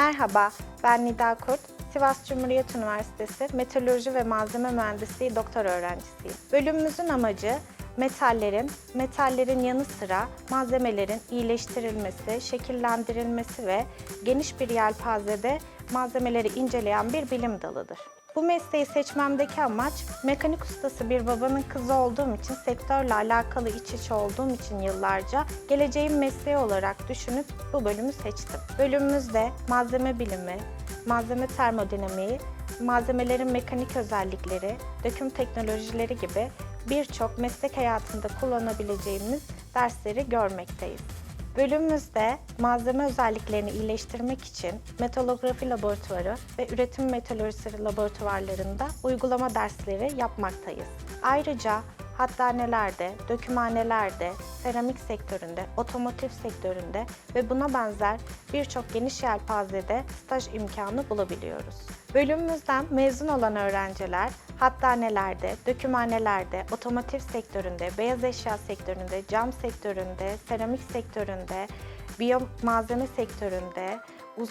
Merhaba, ben Nida Kurt. Sivas Cumhuriyet Üniversitesi Metalurji ve Malzeme Mühendisliği doktor öğrencisiyim. Bölümümüzün amacı metallerin, metallerin yanı sıra malzemelerin iyileştirilmesi, şekillendirilmesi ve geniş bir yelpazede malzemeleri inceleyen bir bilim dalıdır. Bu mesleği seçmemdeki amaç mekanik ustası bir babanın kızı olduğum için sektörle alakalı iç içe olduğum için yıllarca geleceğin mesleği olarak düşünüp bu bölümü seçtim. Bölümümüzde malzeme bilimi, malzeme termodinamiği, malzemelerin mekanik özellikleri, döküm teknolojileri gibi birçok meslek hayatında kullanabileceğimiz dersleri görmekteyiz. Bölümümüzde malzeme özelliklerini iyileştirmek için metalografi laboratuvarı ve üretim metalurjisi laboratuvarlarında uygulama dersleri yapmaktayız. Ayrıca hattanelerde, dökümhanelerde, seramik sektöründe, otomotiv sektöründe ve buna benzer birçok geniş yelpazede staj imkanı bulabiliyoruz. Bölümümüzden mezun olan öğrenciler hattanelerde, dökümhanelerde, otomotiv sektöründe, beyaz eşya sektöründe, cam sektöründe, seramik sektöründe, biyo malzeme sektöründe,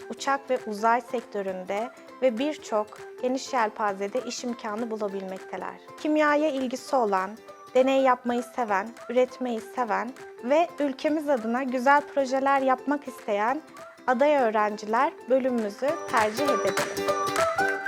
uçak ve uzay sektöründe ve birçok geniş yelpazede iş imkanı bulabilmekteler. Kimyaya ilgisi olan, deney yapmayı seven, üretmeyi seven ve ülkemiz adına güzel projeler yapmak isteyen aday öğrenciler bölümümüzü tercih edebilir.